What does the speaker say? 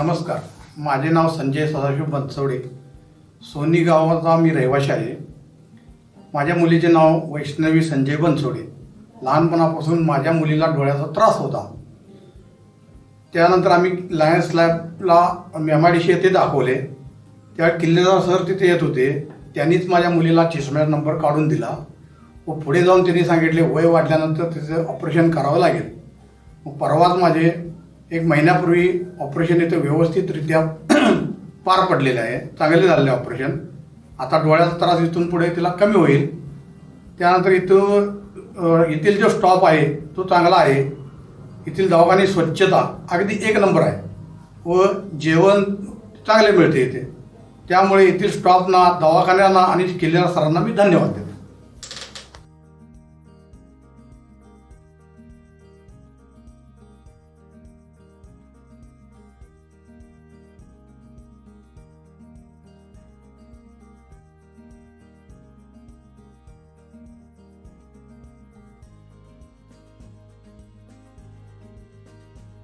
नमस्कार. माझे नाव संजय सदाशिव बनसवडे सोनी गावाचा मी रहिवाशी आहे. माझ्या मुलीचे नाव वैष्णवी संजय बनसोडे. लहानपणापासून माझ्या मुलीला डोळ्याचा त्रास होता. त्यानंतर आम्ही लायन्स लॅबला मेमाडीशी येथे दाखवले. त्या किल्लेदार सर तिथे येत होते. त्यांनीच माझ्या मुलीला चष्म्याचा नंबर काढून दिला व पुढे जाऊन त्यांनी सांगितले वय वाढल्यानंतर तिचं ऑपरेशन करावं लागेल. मग परवाच माझे एक महिन्यापूर्वी ऑपरेशन इथं व्यवस्थितरित्या पार पडलेलं आहे. चांगले झालेले ऑपरेशन. आता डोळ्याचा त्रास इथून पुढे तिला कमी होईल. त्यानंतर इथं येथील जो स्टॉप आहे तो चांगला आहे. येथील दवाखाने स्वच्छता अगदी एक नंबर आहे. व जेवण चांगले मिळते इथे. त्यामुळे येथील स्टॉफना दवाखान्यांना आणि केलेल्या सरांना मी धन्यवाद देतो.